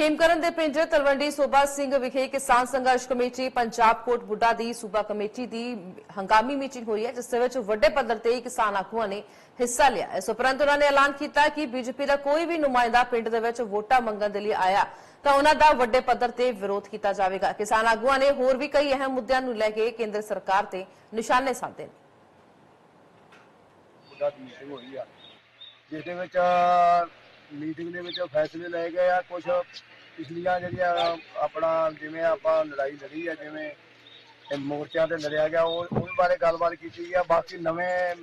ਖੇਮਕਰਨ ਦੇ ਪਿੰਡ ਤਲਵੰਡੀ ਸੋਭਾ ਸਿੰਘ ਵਿਖੇ ਕਿਸਾਨ ਸੰਘਰਸ਼ ਕਮੇਟੀ, ਪੰਜਾਬ ਕੋਟ ਬੁੱਢਾ ਦੀ ਸੂਬਾ ਕਮੇਟੀ ਦੀ ਹੰਗਾਮੀ ਮੀਟਿੰਗ ਹੋਈ ਹੈ, ਜਿਸ ਦੇ ਵਿੱਚ ਵੱਡੇ ਪੱਧਰ ਤੇ ਕਿਸਾਨ ਆਗੂਆਂ ਨੇ ਹਿੱਸਾ ਲਿਆ। ਇਸ ਉਪਰੰਤ ਉਹਨਾਂ ਨੇ ਐਲਾਨ ਕੀਤਾ ਕਿ ਬੀਜੇਪੀ ਦਾ ਕੋਈ ਵੀ ਨੁਮਾਇੰਦਾ ਪਿੰਡ ਦੇ ਵਿੱਚ ਵੋਟਾਂ ਮੰਗਣ ਦੇ ਲਈ ਆਇਆ, ਤਾਂ ਉਹਨਾਂ ਦਾ ਵੱਡੇ ਪੱਧਰ ਤੇ ਵਿਰੋਧ ਕੀਤਾ ਜਾਵੇਗਾ। ਕਿਸਾਨ ਆਗੂਆਂ ਨੇ ਹੋਰ ਵੀ ਕਈ ਅਹਿਮ ਮੁੱਦਿਆਂ ਨੂੰ ਲੈ ਕੇ ਕੇਂਦਰ ਸਰਕਾਰ ਤੇ ਨਿਸ਼ਾਨੇ ਸਾਧੇ ਨੇ। ਮੁੱਦਾ ਦੀ ਮੀਟਿੰਗ ਹੋਈ ਆ, ਜਿਸ ਦੇ ਵਿੱਚ ਮੀਟਿੰਗ ਦੇ ਵਿੱਚ ਫੈਸਲੇ ਲਏ ਗਏ ਆ ਕੁਝ ਪਿਛਲੀਆਂ ਜਿਹੜੀਆਂ ਆਪਣਾ ਜਿਵੇਂ ਆਪਾਂ ਲੜਾਈ ਲੜੀ ਆ, ਜਿਵੇਂ ਮੋਰਚਿਆਂ ਤੇ ਲੜਿਆ ਗਿਆ, ਉਹ ਉਹਦੇ ਬਾਰੇ ਗੱਲਬਾਤ ਕੀਤੀ ਗਈ ਆ, ਬਾਕੀ ਨਵੇਂ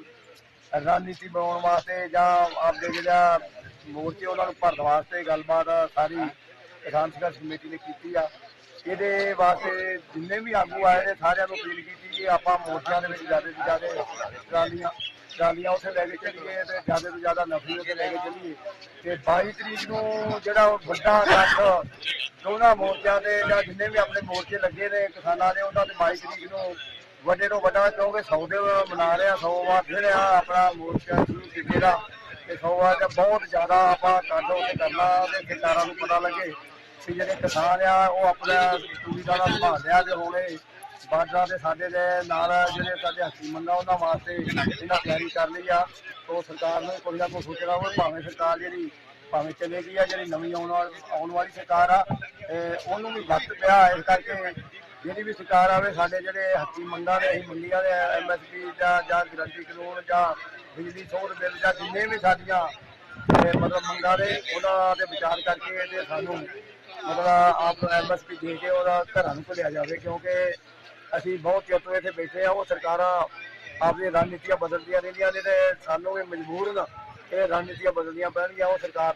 ਰਣਨੀਤੀ ਬਣਾਉਣ ਵਾਸਤੇ ਜਾਂ ਆਪਦੇ ਜਿਹੜਾ ਮੋਰਚੇ ਉਹਨਾਂ ਨੂੰ ਭਰਨ ਵਾਸਤੇ ਗੱਲਬਾਤ ਸਾਰੀ ਕਿਸਾਨ ਸੰਘਰਸ਼ ਕਮੇਟੀ ਨੇ ਕੀਤੀ ਆ। ਇਹਦੇ ਵਾਸਤੇ ਜਿੰਨੇ ਵੀ ਆਗੂ ਆਏ ਨੇ, ਸਾਰਿਆਂ ਨੂੰ ਅਪੀਲ ਕੀਤੀ ਕਿ ਆਪਾਂ ਮੋਰਚਿਆਂ ਦੇ ਵਿੱਚ ਜ਼ਿਆਦਾ ਤੋਂ ਜ਼ਿਆਦਾ ਟਰਾਲੀਆਂ ਟਰਾਲੀਆਂ ਉੱਥੇ ਲੈ ਕੇ ਚੱਲੀਏ ਤੇ ਜ਼ਿਆਦਾ ਤੋਂ ਜ਼ਿਆਦਾ ਨਫਰੀ ਉੱਥੇ ਲੈ ਕੇ ਚੱਲੀਏ। ਤੇ 22 ਤਰੀਕ ਨੂੰ ਜਿਹੜਾ ਉਹ ਵੱਡਾ ਇਕੱਠ ਦੋਨਾਂ ਮੋਰਚਿਆਂ ਦੇ ਜਾਂ ਜਿੰਨੇ ਵੀ ਆਪਣੇ ਮੋਰਚੇ ਲੱਗੇ ਨੇ ਕਿਸਾਨਾਂ ਦੇ, ਉਹਨਾਂ ਦੇ 22 ਤਰੀਕ ਨੂੰ ਵੱਡੇ ਤੋਂ ਵੱਡਾ ਕਿਉਂਕਿ ਸੌ ਦੇ ਮਨਾ ਰਿਹਾ ਆ 100 ਵਾਰ ਫਿਰ ਆ ਆਪਣਾ ਮੋਰਚਾ ਸ਼ੁਰੂ ਕੀਤੇ ਦਾ ਤੇ 100 ਵਾਰ ਦਾ ਬਹੁਤ ਜ਼ਿਆਦਾ ਆਪਾਂ ਕਾਡੋ ਤੇ ਕਰਨਾ ਤੇ ਕਿਸਾਨਾਂ ਨੂੰ ਪਤਾ ਲੱਗੇ ਕਿ ਜਿਹੜੇ ਕਿਸਾਨ ਆ, ਉਹ ਆਪਣਾ ਪੂਰੀ ਤਰ੍ਹਾਂ ਸੰਭਾਲ ਲਿਆ ਤੇ ਹੁਣ ਇਹ ਬਾਰਡਰਾਂ ਦੇ ਸਾਡੇ ਦੇ ਨਾਲ ਜਿਹੜੇ ਸਾਡੇ ਹੱਕੀ ਮੰਗਾ ਉਹਨਾਂ ਵਾਸਤੇ ਇਹਨਾਂ ਤਿਆਰੀ ਕਰ ਲਈ ਆ। ਤੋਂ ਸਰਕਾਰ ਨੂੰ ਕੋਈ ਨਾ ਕੋਈ ਸੋਚਣਾ ਹੋਵੇ, ਭਾਵੇਂ ਸਰਕਾਰ ਜਿਹੜੀ, ਭਾਵੇਂ ਚਲੇ ਗਈ ਆ, ਜਿਹੜੀ ਨਵੀਂ ਆਉਣ ਵਾਲੀ ਆਉਣ ਵਾਲੀ ਸਰਕਾਰ ਆ ਇਹ ਉਹਨੂੰ ਵੀ ਵਕਤ ਪਿਆ ਇਸ ਕਰਕੇ ਜਿਹੜੀ ਵੀ ਸਰਕਾਰ ਆਵੇ, ਸਾਡੇ ਜਿਹੜੇ ਹੱਕੀ ਮੰਗਾਂ ਦੇ ਅਸੀਂ ਮੰਗੀਆਂ ਦੇ ਐਮਐਸਪੀ ਜਾਂ ਜਾਂ ਗਰੰਟੀ ਕਾਨੂੰਨ ਜਾਂ ਬਿਜਲੀ ਸੋਧ ਬਿੱਲ ਜਾਂ ਜਿੰਨੇ ਵੀ ਸਾਡੀਆਂ ਮਤਲਬ ਮੰਗਾਂ ਦੇ, ਉਹਨਾਂ ਦੇ ਵਿਚਾਰ ਕਰਕੇ ਤੇ ਸਾਨੂੰ ਮਤਲਬ ਆਪ ਐਮਐਸਪੀ ਦੇ ਕੇ ਉਹਦਾ ਘਰਾਂ ਨੂੰ ਭੁੱਲਿਆ ਜਾਵੇ, ਕਿਉਂਕਿ ਅਸੀਂ ਬਹੁਤ ਚਿਰ ਤੋਂ ਇੱਥੇ ਬੈਠੇ ਆ ਉਹ ਸਰਕਾਰਾਂ ਆਪਣੀਆਂ ਰਣਨੀਤੀਆਂ ਬਦਲਦੀਆਂ ਰਹਿੰਦੀਆਂ ਨੇ ਤੇ ਸਾਨੂੰ ਵੀ ਮਜਬੂਰਨ ਇਹ ਰਣਨੀਤੀਆਂ ਬਦਲਣੀਆਂ ਪੈਣਗੀਆਂ, ਉਹ ਸਰਕਾਰ ਦੇ